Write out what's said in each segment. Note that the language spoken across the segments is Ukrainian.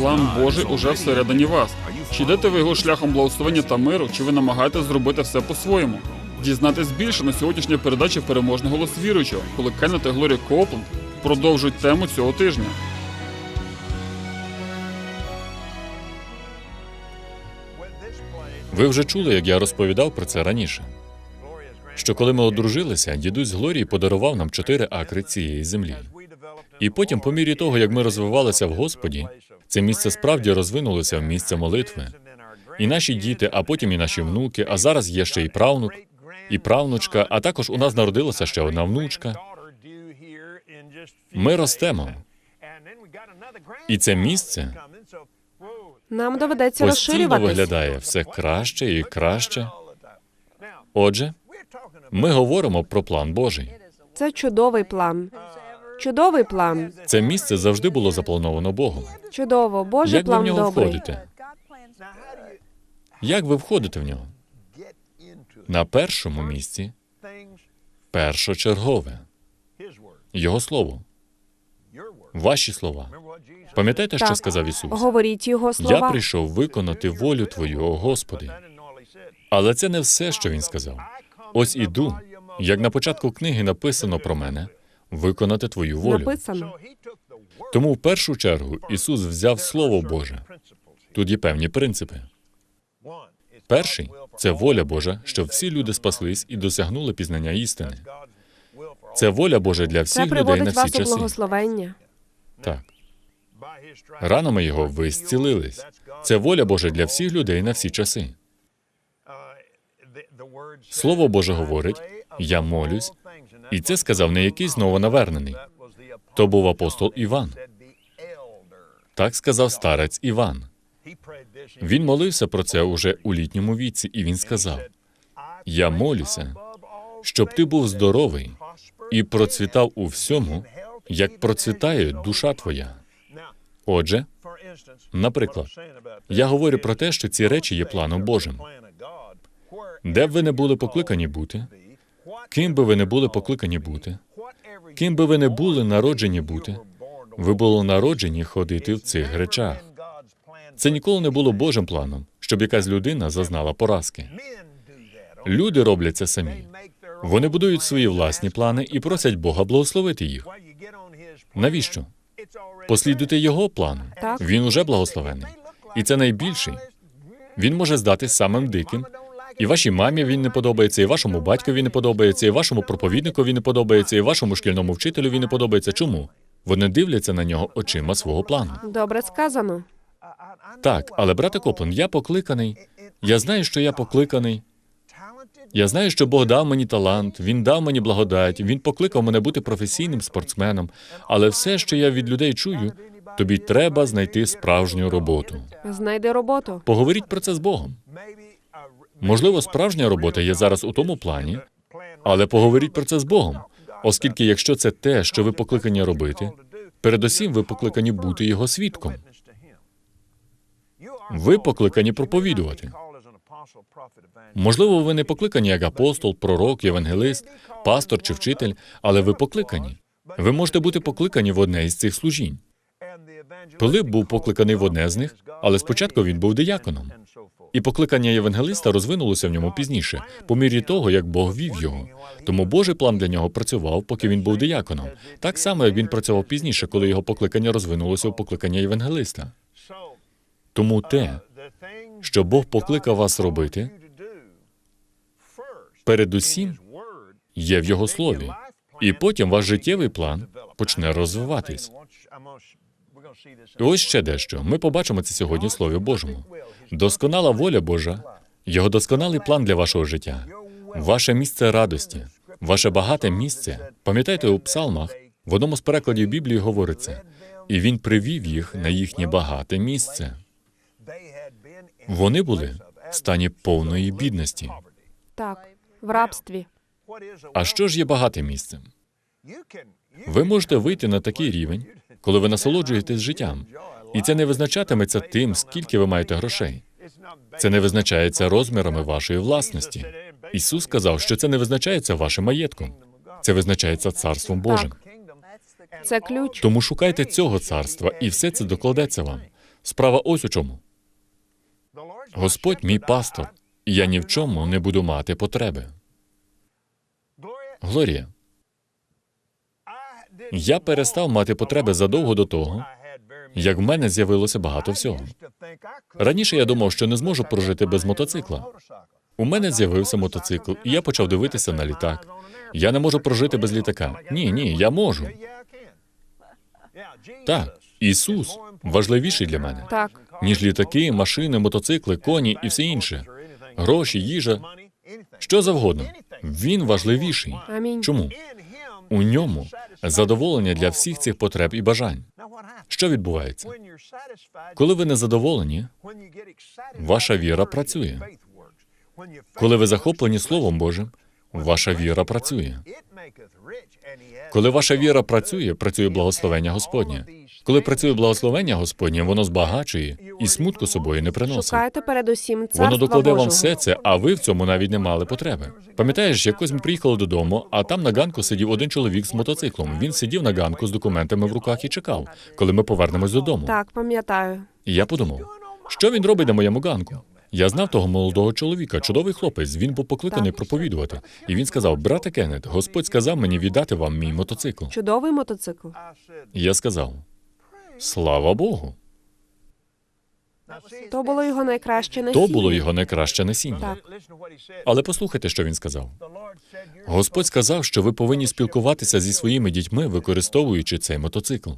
План Божий уже всередині вас. Чи йдете ви його шляхом благословення та миру, чи ви намагаєтесь зробити все по-своєму? Дізнатись більше на сьогоднішній передачі переможний голос віруючого, коли Кеннет і Глорія Копленд продовжують тему цього тижня. Ви вже чули, як я розповідав про це раніше. Що коли ми одружилися, дідусь Глорії подарував нам чотири акри цієї землі. І потім, по мірі того, як ми розвивалися в Господі, це місце справді розвинулося в місце молитви. І наші діти, а потім і наші внуки, а зараз є ще і правнук, і правнучка, а також у нас народилася ще одна внучка. Ми ростемо. І це місце Нам доведеться постійно розширюватись. виглядає все краще і краще. Отже, ми говоримо про план Божий. Це чудовий план. Чудовий план. Це місце завжди було заплановано Богом. Чудово. Божий Як ви в план нього добрий. входите? Як ви входите в нього? На першому місці першочергове. Його слово. Ваші слова. Пам'ятаєте, що Так. сказав Ісус? Говоріть його Я прийшов виконати волю Твою, о Господи. Але це не все, що він сказав. Ось іду, як на початку книги написано про мене, виконати Твою волю. Написано. Тому в першу чергу Ісус взяв Слово Боже. Тут є певні принципи. Перший це воля Божа, щоб всі люди спаслись і досягнули пізнання істини. Це воля Божа для Це всіх людей на всі вас у часи. благословення. Так, ранами його ви зцілились. Це воля Божа для всіх людей на всі часи. Слово Боже говорить: я молюсь, і це сказав не якийсь новонавернений. То був апостол Іван. Так сказав старець Іван. Він молився про це уже у літньому віці, і він сказав: Я молюся, щоб ти був здоровий і процвітав у всьому, як процвітає душа твоя. Отже, наприклад, я говорю про те, що ці речі є планом Божим. Де б ви не були покликані бути, ким би ви не були покликані бути, ким би ви не були народжені бути, ви були народжені ходити в цих речах. Це ніколи не було Божим планом, щоб якась людина зазнала поразки. Люди роблять це самі. Вони будують свої власні плани і просять Бога благословити їх. Навіщо? Послідуйте його плану. Так. Він уже благословений. І це найбільший. Він може здатись самим диким. І вашій мамі він не подобається, і вашому батькові не подобається, і вашому проповідникові не подобається, і вашому шкільному вчителю не подобається. Чому? Вони дивляться на нього очима свого плану. Добре сказано. Так, але брате Коплен, я покликаний. Я знаю, що я покликаний. Я знаю, що Бог дав мені талант, Він дав мені благодать, Він покликав мене бути професійним спортсменом. Але все, що я від людей чую, тобі треба знайти справжню роботу. Знайди роботу. Поговоріть про це з Богом. Можливо, справжня робота є зараз у тому плані, але поговоріть про це з Богом. Оскільки, якщо це те, що ви покликані робити, передусім ви покликані бути його свідком. Ви покликані проповідувати. Можливо, ви не покликані як апостол, пророк, євангелист, пастор чи вчитель, але ви покликані. Ви можете бути покликані в одне із цих служінь. Пилип був покликаний в одне з них, але спочатку він був дияконом. І покликання євангелиста розвинулося в ньому пізніше, по мірі того, як Бог вів його. Тому Божий план для нього працював, поки він був дияконом. Так само, як він працював пізніше, коли його покликання розвинулося у покликання євангелиста. Тому те, що Бог покликав вас робити, передусім є в його слові. І потім ваш життєвий план почне розвиватись. І ось ще дещо. Ми побачимо це сьогодні в Слові Божому. Досконала воля Божа, його досконалий план для вашого життя, ваше місце радості, ваше багате місце. Пам'ятаєте, у псалмах в одному з перекладів Біблії говориться, і він привів їх на їхнє багате місце. Вони були в стані повної бідності. Так, в рабстві. А що ж є багатим місцем? Ви можете вийти на такий рівень, коли ви насолоджуєтесь життям, і це не визначатиметься тим, скільки ви маєте грошей. Це не визначається розмірами вашої власності. Ісус сказав, що це не визначається вашим маєтком, це визначається царством Божим. Це ключ. Тому шукайте цього царства, і все це докладеться вам. Справа ось у чому. Господь мій пастор, і я ні в чому не буду мати потреби. Глорія, я перестав мати потреби задовго до того, як в мене з'явилося багато всього. Раніше я думав, що не зможу прожити без мотоцикла. У мене з'явився мотоцикл, і я почав дивитися на літак. Я не можу прожити без літака. Ні, ні, я можу. Так, Ісус важливіший для мене, Так. ніж літаки, машини, мотоцикли, коні і все інше. Гроші, їжа, що завгодно. Він важливіший. Амінь. Чому? У ньому задоволення для всіх цих потреб і бажань. Що відбувається? Коли ви не задоволені, ваша віра працює. коли ви захоплені Словом Божим, ваша віра працює. Коли ваша віра працює, працює благословення Господнє. Коли працює благословення Господнє, воно збагачує і смутку собою не приносить. Шукайте передусім царства Воно докладе вам Божого. все це, а ви в цьому навіть не мали потреби. Пам'ятаєш, якось ми приїхали додому, а там на ганку сидів один чоловік з мотоциклом. Він сидів на ганку з документами в руках і чекав, коли ми повернемось додому. Так, пам'ятаю. І я подумав, що він робить на моєму ганку. Я знав того молодого чоловіка, чудовий хлопець. Він був покликаний проповідувати. І він сказав: Брате Кеннет, Господь сказав мені віддати вам мій мотоцикл. Чудовий мотоцикл. І я сказав: Слава Богу! То було його найкраще То насіння. було його найкраще насіння. Але послухайте, що він сказав. Господь сказав, що ви повинні спілкуватися зі своїми дітьми, використовуючи цей мотоцикл.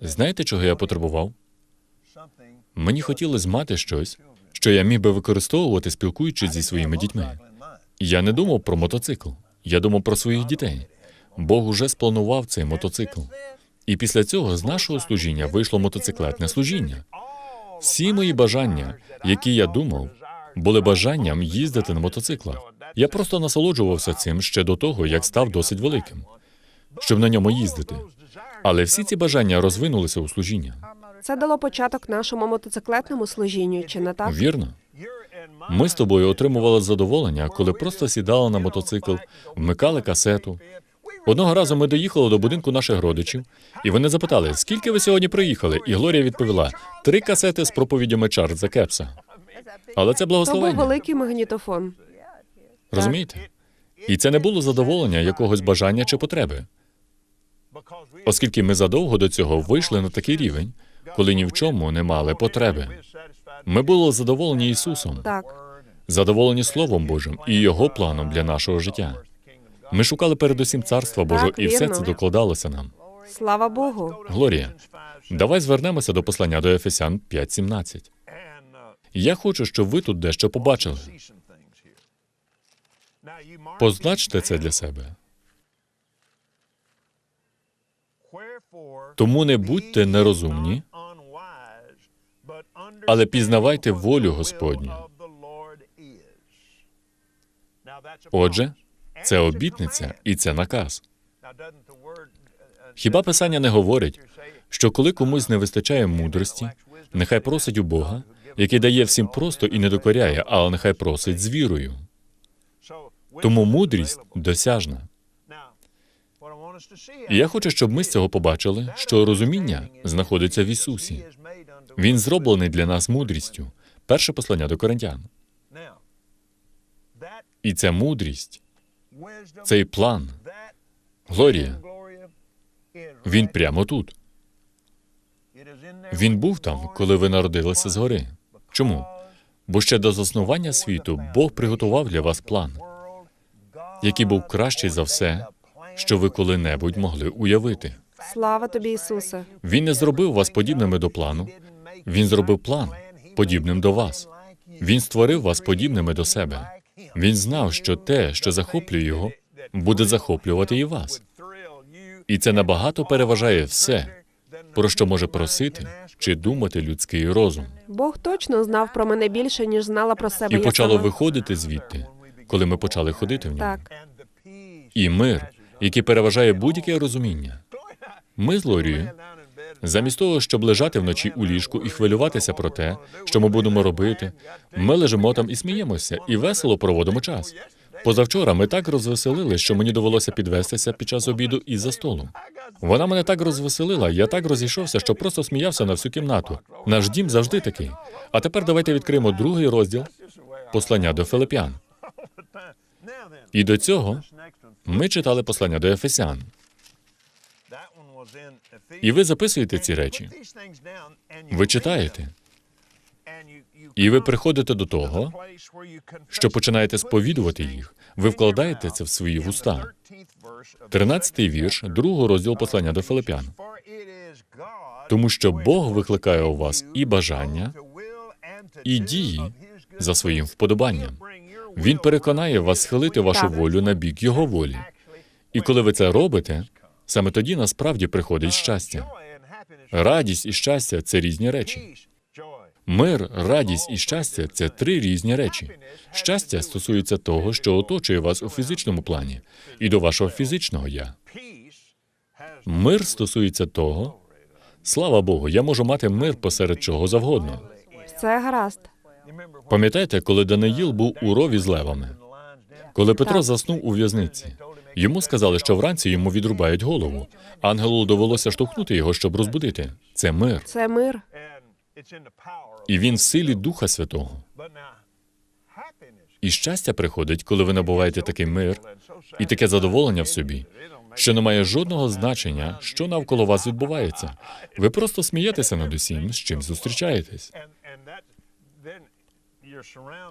Знаєте, чого я потребував? Мені хотілося мати щось, що я міг би використовувати, спілкуючись зі своїми дітьми. Я не думав про мотоцикл, я думав про своїх дітей. Бог уже спланував цей мотоцикл. І після цього з нашого служіння вийшло мотоциклетне служіння. Всі мої бажання, які я думав, були бажанням їздити на мотоциклах. Я просто насолоджувався цим ще до того, як став досить великим, щоб на ньому їздити. Але всі ці бажання розвинулися у служіння. Це дало початок нашому мотоциклетному служінню, чи не так? Вірно? Ми з тобою отримували задоволення, коли просто сідали на мотоцикл, вмикали касету. Одного разу ми доїхали до будинку наших родичів, і вони запитали, скільки ви сьогодні приїхали? І Глорія відповіла: три касети з проповідями Чарльза Кепса. Але це То був великий магнітофон. Розумієте? І це не було задоволення якогось бажання чи потреби, оскільки ми задовго до цього вийшли на такий рівень, коли ні в чому не мали потреби. Ми були задоволені Ісусом, Так. задоволені Словом Божим і Його планом для нашого життя. Ми шукали передусім Царства Божого, і все це докладалося нам. Слава Богу. Глорія, давай звернемося до послання до Ефесян 5.17. Я хочу, щоб ви тут дещо побачили. Позначте це для себе. Тому не будьте нерозумні, але пізнавайте волю Господню. Отже, це обітниця і це наказ. Хіба писання не говорить, що коли комусь не вистачає мудрості, нехай просить у Бога, який дає всім просто і не докоряє, але нехай просить з вірою. Тому мудрість досяжна. І я хочу, щоб ми з цього побачили, що розуміння знаходиться в Ісусі. Він зроблений для нас мудрістю. Перше послання до коринтян. І ця мудрість, цей план, Глорія, він прямо тут. Він був там, коли ви народилися згори. Чому? Бо ще до заснування світу Бог приготував для вас план, який був кращий за все, що ви коли-небудь могли уявити. Слава тобі, Ісусе. Він не зробив вас подібними до плану. Він зробив план подібним до вас. Він створив вас подібними до себе. Він знав, що те, що захоплює його, буде захоплювати і вас. І це набагато переважає все, про що може просити чи думати людський розум. Бог точно знав про мене більше, ніж знала про себе. І я почало сама. виходити звідти, коли ми почали ходити в ньому. Так. І мир, який переважає будь-яке розуміння. Ми з Лорією, замість того, щоб лежати вночі у ліжку і хвилюватися про те, що ми будемо робити, ми лежимо там і сміємося, і весело проводимо час. Позавчора ми так розвеселили, що мені довелося підвестися під час обіду і за столом. Вона мене так розвеселила, я так розійшовся, що просто сміявся на всю кімнату. Наш дім завжди такий. А тепер давайте відкриємо другий розділ послання до Филип'ян. І до цього ми читали послання до Ефесян. І ви записуєте ці речі. Ви читаєте, і ви приходите до того, що починаєте сповідувати їх. Ви вкладаєте це в свої вуста. Тринадцятий вірш другого розділу послання до Филип'ян. Тому що Бог викликає у вас і бажання, і дії за своїм вподобанням. Він переконає вас схилити вашу волю на бік Його волі. І коли ви це робите, саме тоді насправді приходить щастя. Радість і щастя це різні речі. Мир, радість і щастя це три різні речі. Щастя стосується того, що оточує вас у фізичному плані, і до вашого фізичного я. Мир стосується того, слава Богу, я можу мати мир посеред чого завгодно. Це гаразд. Пам'ятаєте, коли Даниїл був у рові з левами? Коли Петро Так. заснув у в'язниці, йому сказали, що вранці йому відрубають голову. Ангелу довелося штовхнути його, щоб розбудити. Це мир. Це мир. І він в силі Духа Святого. І щастя приходить, коли ви набуваєте такий мир і таке задоволення в собі, що не має жодного значення, що навколо вас відбувається. Ви просто смієтеся над усім, з чим зустрічаєтесь.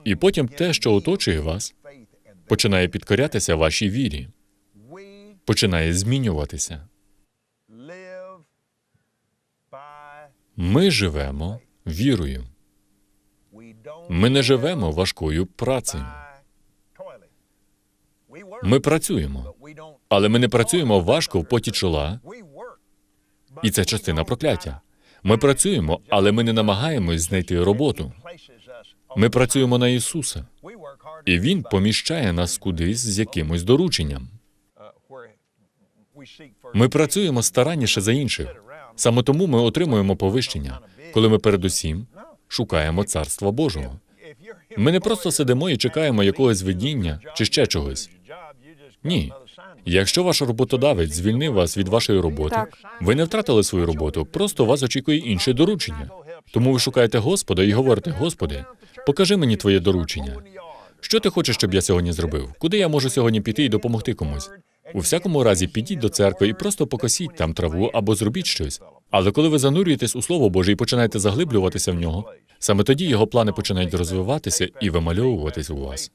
І потім те, що оточує вас, починає підкорятися вашій вірі, починає змінюватися. Ми живемо вірою. Ми не живемо важкою працею. Ми працюємо, але ми не працюємо важко в поті чола, і це частина прокляття. Ми працюємо, але ми не намагаємось знайти роботу. Ми працюємо на Ісуса, і Він поміщає нас кудись з якимось дорученням. Ми працюємо старанніше за інших. Саме тому ми отримуємо повищення, коли ми передусім шукаємо царства Божого. Ми не просто сидимо і чекаємо якогось видіння чи ще чогось. Ні. Якщо ваш роботодавець звільнив вас від вашої роботи, Так. ви не втратили свою роботу, просто вас очікує інше доручення. Тому ви шукаєте Господа і говорите: Господи, покажи мені твоє доручення. Що ти хочеш, щоб я сьогодні зробив? Куди я можу сьогодні піти і допомогти комусь? У всякому разі, підіть до церкви і просто покосіть там траву або зробіть щось. Але коли ви занурюєтесь у Слово Боже і починаєте заглиблюватися в нього, саме тоді його плани починають розвиватися і вимальовуватись у вас.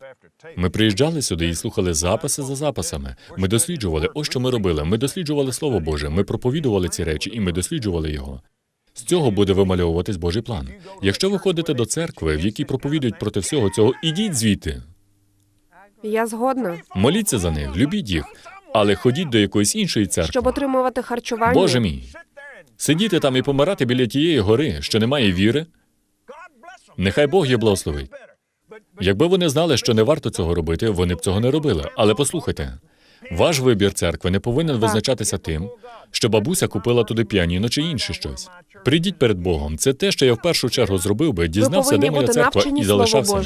Ми приїжджали сюди і слухали записи за записами. Ми досліджували, ось що ми робили. Ми досліджували Слово Боже, ми проповідували ці речі, і ми досліджували його. З цього буде вимальовуватись Божий план. Якщо ви ходите до церкви, в якій проповідують проти всього цього, ідіть звідти. Я згодна. Моліться за них, любіть їх, але ходіть до якоїсь іншої церкви. Щоб отримувати харчування. Боже мій, сидіти там і помирати біля тієї гори, що немає віри. Нехай Бог є благословить. Якби вони знали, що не варто цього робити, вони б цього не робили. Але послухайте, ваш вибір церкви не повинен визначатися тим, що бабуся купила туди піаніно чи інше щось. Прийдіть перед Богом. Це те, що я в першу чергу зробив би, дізнався, де моя церква, і залишався.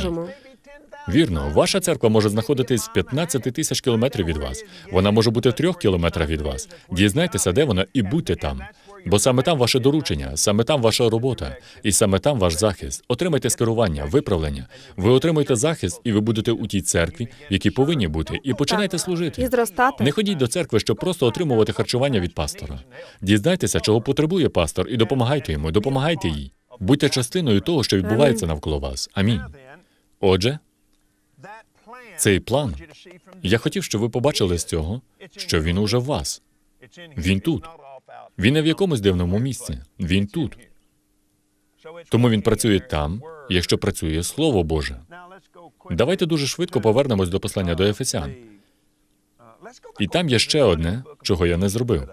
Вірно, ваша церква може знаходитись в 15 тисяч кілометрів від вас. Вона може бути в трьох кілометрах від вас. Дізнайтеся, де вона, і будьте там. Бо саме там ваше доручення, саме там ваша робота, і саме там ваш захист. Отримайте скерування, виправлення. Ви отримаєте захист, і ви будете у тій церкві, в якій повинні бути, і починайте І служити. зростати. Не ходіть до церкви, щоб просто отримувати харчування від пастора. Дізнайтеся, чого потребує пастор, і допомагайте йому, допомагайте їй. Будьте частиною того, що відбувається навколо вас. Амінь. Отже, цей план, я хотів, щоб ви побачили з цього, що він уже в вас. Він тут. Він не в якомусь дивному місці. Він тут. Тому він працює там, якщо працює Слово Боже. Давайте дуже швидко повернемось до послання до Ефесян. І там є ще одне, чого я не зробив.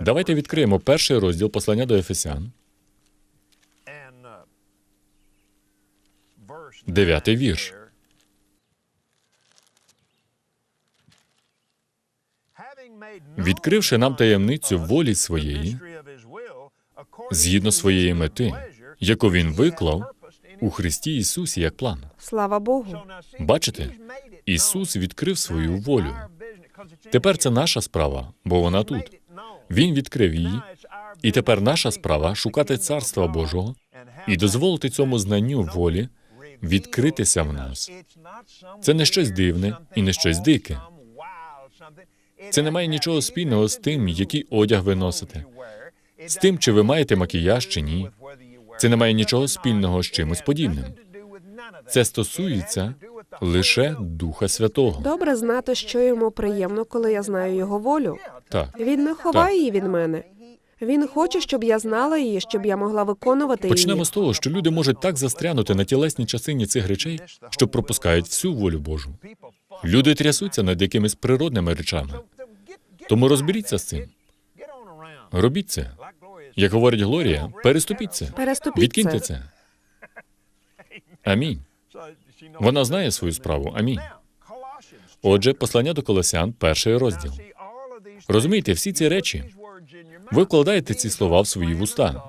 Давайте відкриємо перший розділ послання до Ефесян, дев'ятий вірш. Відкривши нам таємницю волі своєї, згідно своєї мети, яку він виклав у Христі Ісусі як план. Слава Богу. Бачите? Ісус відкрив свою волю. Тепер це наша справа, бо вона тут. Він відкрив її, і тепер наша справа шукати царства Божого і дозволити цьому знанню волі відкритися в нас. Це не щось дивне і не щось дике. Це не має нічого спільного з тим, який одяг ви носите, з тим, чи ви маєте макіяж чи ні. Це не має нічого спільного з чимось подібним. Це стосується лише Духа Святого. Добре знати, що йому приємно, коли я знаю його волю. Так. Він не ховає її від мене. Він хоче, щоб я знала її, щоб я могла виконувати Почнемо її. з того, що люди можуть так застрянути на тілесній частині цих речей, що пропускають всю волю Божу. Люди трясуться над якимись природними речами. Тому розберіться з цим. Робіть це. Як говорить Глорія, переступіть це. Переступіть Відкиньте це. Амінь. Вона знає свою справу. Амінь. Отже, послання до Колосян, перший розділ. Розумієте, всі ці речі ви вкладаєте ці слова в свої вуста.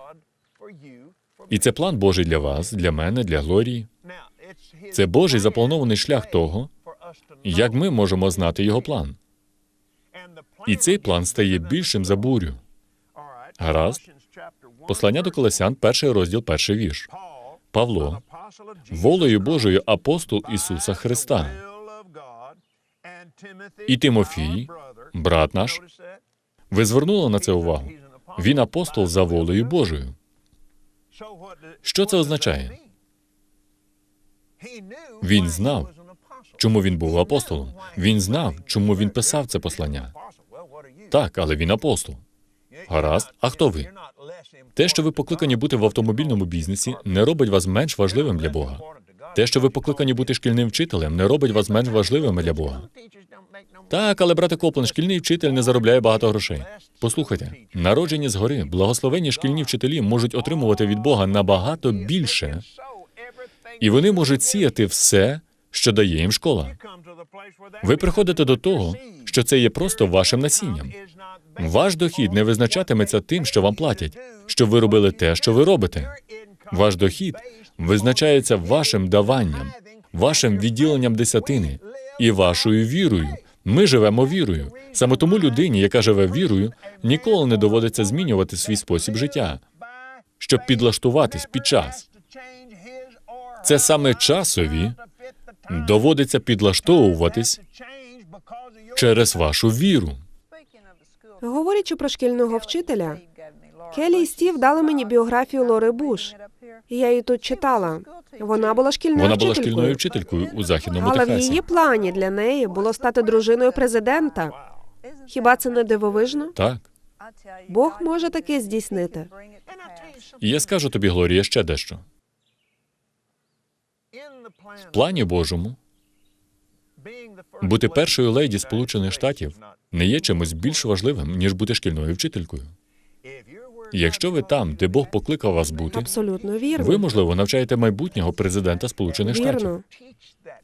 І це план Божий для вас, для мене, для Глорії. Це Божий запланований шлях того, як ми можемо знати його план. І цей план стає більшим за бурю. Гаразд. Послання до Колосян, перший розділ, перший вірш. Павло, волею Божою апостол Ісуса Христа. І Тимофій, брат наш, ви звернули на це увагу? Він апостол за волею Божою. Що це означає? Він знав, чому він був апостолом. Він знав, чому він писав це послання. Так, але він апостол. Гаразд, а хто ви? Те, що ви покликані бути в автомобільному бізнесі, не робить вас менш важливим для Бога. Те, що ви покликані бути шкільним вчителем, не робить вас менш важливими для Бога. Так, але брате Коплен, шкільний вчитель не заробляє багато грошей. Послухайте, народжені згори, благословенні шкільні вчителі можуть отримувати від Бога набагато більше, і вони можуть сіяти все, що дає їм школа. Ви приходите до того, що це є просто вашим насінням. Ваш дохід не визначатиметься тим, що вам платять, щоб ви робили те, що ви робите. Ваш дохід визначається вашим даванням, вашим відділенням десятини і вашою вірою. Ми живемо вірою. Саме тому людині, яка живе вірою, ніколи не доводиться змінювати свій спосіб життя, щоб підлаштуватись під час. Це саме часові доводиться підлаштовуватись через вашу віру. Говорячи про шкільного вчителя, Келі і Стів дали мені біографію Лори Буш. Я її тут читала. Вона була шкільною Вона була вчителькою. шкільною вчителькою у західному Але в Техасі. її плані для неї було стати дружиною президента. Хіба це не дивовижно? Так. Бог може таке здійснити. І я скажу тобі, Глорія, ще дещо. В плані Божому бути першою леді Сполучених Штатів не є чимось більш важливим, ніж бути шкільною вчителькою. Якщо ви там, де Бог покликав вас бути, Абсолютно вірно. ви, можливо, навчаєте майбутнього президента Сполучених Штатів.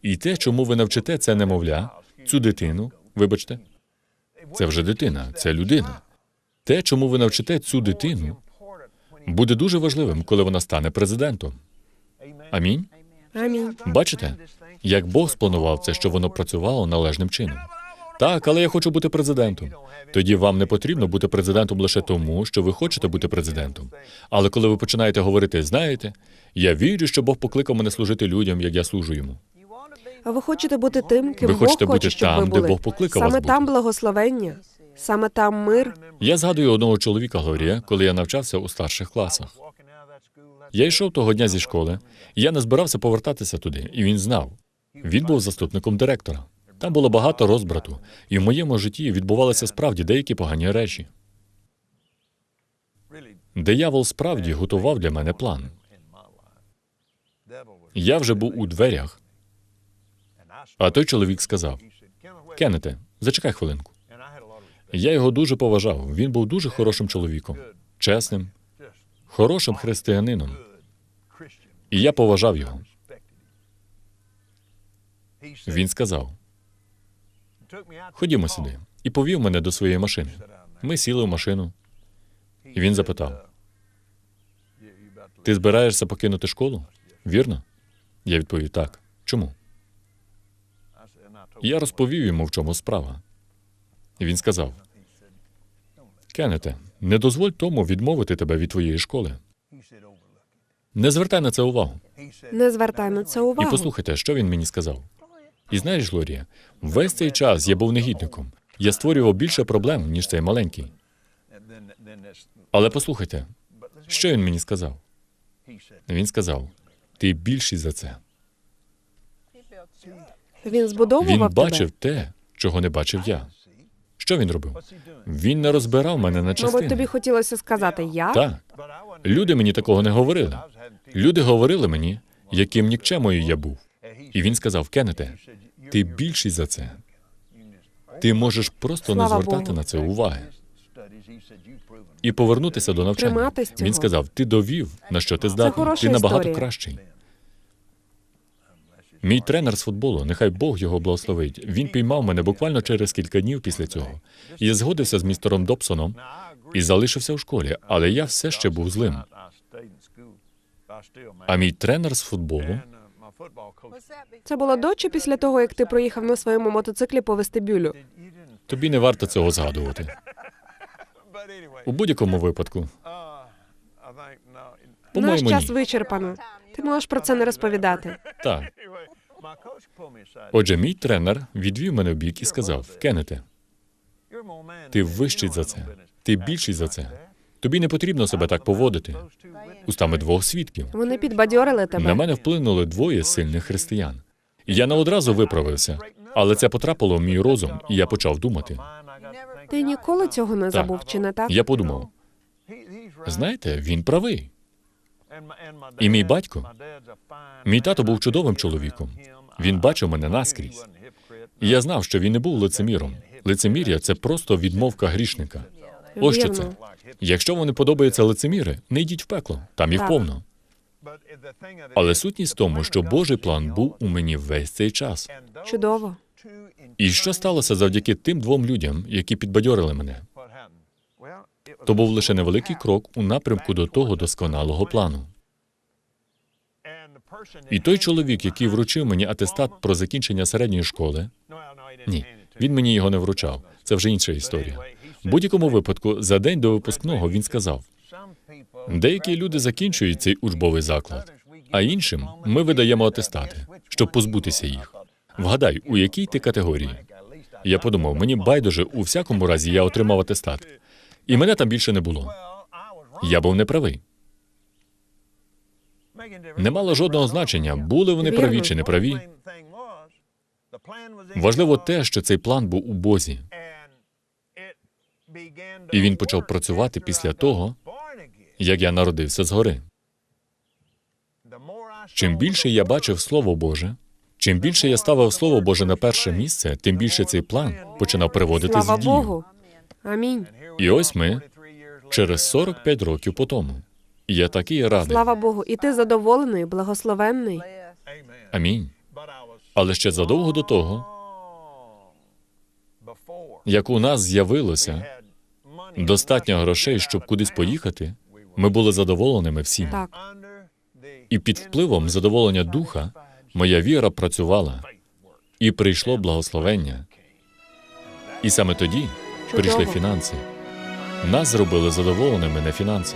І те, чому ви навчите це немовля, цю дитину, вибачте, це вже дитина, це людина. Те, чому ви навчите цю дитину, буде дуже важливим, коли вона стане президентом. Амінь. Амінь. Бачите, як Бог спланував це, щоб воно працювало належним чином. Так, але я хочу бути президентом. Тоді вам не потрібно бути президентом лише тому, що ви хочете бути президентом. Але коли ви починаєте говорити, знаєте, я вірю, що Бог покликав мене служити людям, як я служу йому. А ви хочете бути тим, ким Ви Бог хочете хоче, бути щоб там, ви де. Бог покликав Саме вас бути. там благословення, саме там мир. Я згадую одного чоловіка Глорія, коли я навчався у старших класах. Я йшов того дня зі школи, я не збирався повертатися туди, і він знав. Він був заступником директора. Там було багато розбрату, і в моєму житті відбувалися справді деякі погані речі. Диявол справді готував для мене план. Я вже був у дверях, а той чоловік сказав: Кеннете, зачекай хвилинку. Я його дуже поважав. Він був дуже хорошим чоловіком, чесним, хорошим християнином. І я поважав його. Він сказав: Ходімо сюди, і повів мене до своєї машини. Ми сіли в машину, і він запитав: Ти збираєшся покинути школу? Вірно? Я відповів так. Чому? Я розповів йому, в чому справа. І він сказав: Кеннете, не дозволь тому відмовити тебе від твоєї школи. Не звертай на це увагу. Не звертай на це увагу. І послухайте, що він мені сказав. І знаєш, Глорія, весь цей час я був негідником. Я створював більше проблем, ніж цей маленький. Але послухайте, що він мені сказав? Він сказав: ти більший за це. Він збудовував Він тебе. бачив те, чого не бачив я. Що він робив? Він не розбирав мене на Мабуть, тобі хотілося сказати я. Так. Люди мені такого не говорили. Люди говорили мені, яким нікчемою я був. І він сказав: Кеннете, ти більший за це. Ти можеш просто не звертати Богу. на це уваги і повернутися до навчання. Він сказав: ти довів, на що ти здатний. Ти набагато історія. кращий. Мій тренер з футболу, нехай Бог його благословить. Він піймав мене буквально через кілька днів після цього. І я згодився з містером Добсоном і залишився в школі, але я все ще був злим. А мій тренер з футболу Це було до чи після того, як ти проїхав на своєму мотоциклі по вестибюлю. тобі не варто цього згадувати. У будь-якому випадку, Наш час ні. вичерпано. Ти можеш про це не розповідати. Так. Отже, мій тренер відвів мене в бік і сказав: Кеннете, ти вищий за це, ти більший за це. Тобі не потрібно себе так поводити. Устами двох свідків. Вони підбадьорили тебе. На мене вплинули двоє сильних християн. І я не одразу виправився, але це потрапило в мій розум, і я почав думати. Ти ніколи цього не забув, чи не так? Я подумав: знаєте, він правий. І мій батько, мій тато був чудовим чоловіком. Він бачив мене наскрізь. І я знав, що він не був лицеміром. Лицемір'я це просто відмовка грішника. Ось що це. Якщо вам не подобаються лицеміри, не йдіть в пекло, там їх Так. повно. Але сутність в тому, що Божий план був у мені весь цей час. Чудово. І що сталося завдяки тим двом людям, які підбадьорили мене? То був лише невеликий крок у напрямку до того досконалого плану. І той чоловік, який вручив мені атестат про закінчення середньої школи, ні, він мені його не вручав. Це вже інша історія. Будь-якому випадку, за день до випускного він сказав: деякі люди закінчують цей учбовий заклад, а іншим ми видаємо атестати, щоб позбутися їх. Вгадай, у якій ти категорії? Я подумав, мені байдуже, у всякому разі я отримав атестат. І мене там більше не було. Я був неправий. Не мало жодного значення, були вони праві чи не праві. Важливо те, що цей план був у Бозі. І він почав працювати після того, як я народився згори. Чим більше я бачив Слово Боже, чим більше я ставив Слово Боже на перше місце, тим більше цей план починав приводитись Слава в дію. Богу. Амінь. І ось ми через 45 років по тому. І я такий радий. Слава Богу. І ти задоволений, благословенний. Амінь. Але ще задовго до того, як у нас з'явилося достатньо грошей, щоб кудись поїхати, ми були задоволеними всім. Так. І під впливом задоволення духа моя віра працювала, і прийшло благословення. І саме тоді прийшли фінанси. Нас зробили задоволеними на фінанси.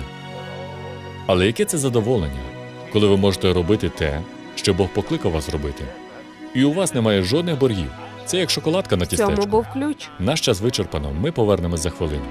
Але яке це задоволення, коли ви можете робити те, що Бог покликав вас робити? І у вас немає жодних боргів. Це як шоколадка на В цьому був ключ. Наш час вичерпано. Ми повернемось за хвилину.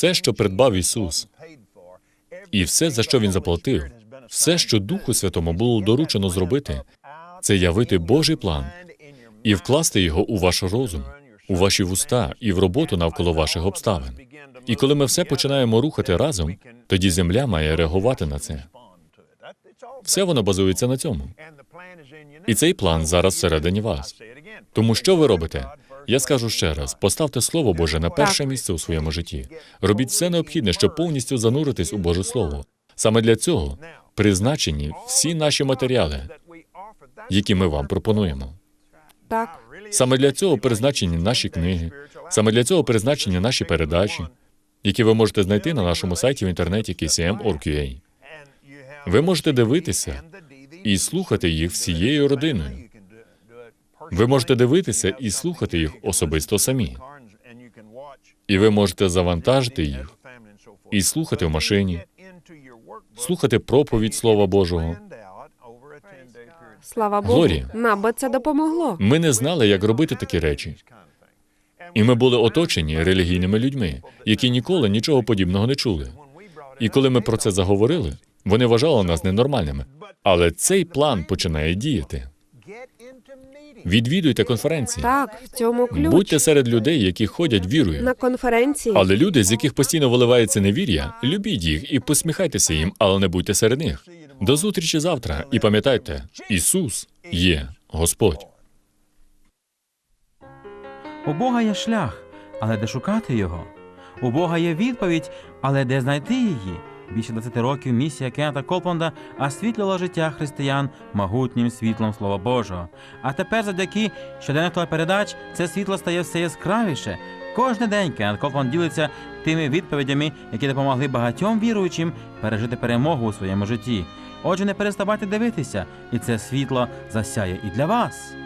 Все, що придбав Ісус, і все, за що Він заплатив, все, що Духу Святому було доручено зробити, це явити Божий план і вкласти його у ваш розум, у ваші вуста і в роботу навколо ваших обставин. І коли ми все починаємо рухати разом, тоді земля має реагувати на це. Все воно базується на цьому. І цей план зараз всередині вас. Тому що ви робите? Я скажу ще раз: поставте Слово Боже на перше місце у своєму житті. Робіть все необхідне, щоб повністю зануритись у Боже Слово. Саме для цього призначені всі наші матеріали, які ми вам пропонуємо. Так, Саме для цього призначені наші книги, саме для цього призначені наші передачі, які ви можете знайти на нашому сайті в інтернеті KCM.org.ua. Ви можете дивитися і слухати їх всією родиною. Ви можете дивитися і слухати їх особисто самі. І ви можете завантажити їх і слухати в машині, слухати проповідь Слова Божого. слава Богу. Глорія. Нам би це допомогло. Ми не знали, як робити такі речі. І ми були оточені релігійними людьми, які ніколи нічого подібного не чули. І коли ми про це заговорили, вони вважали нас ненормальними. Але цей план починає діяти. Відвідуйте конференції. Так, в цьому ключ. Будьте серед людей, які ходять вірою. На конференції. Але люди, з яких постійно виливається невір'я, любіть їх і посміхайтеся їм, але не будьте серед них. До зустрічі завтра. І пам'ятайте, Ісус є Господь. У Бога є шлях, але де шукати його? У Бога є відповідь, але де знайти її? Більше 20 років місія Кеннета Колпонда освітлювала життя християн могутнім світлом Слова Божого. А тепер, завдяки щоденних телепередач, це світло стає все яскравіше. Кожен день Кеннет Колпонд ділиться тими відповідями, які допомогли багатьом віруючим пережити перемогу у своєму житті. Отже, не переставайте дивитися, і це світло засяє і для вас.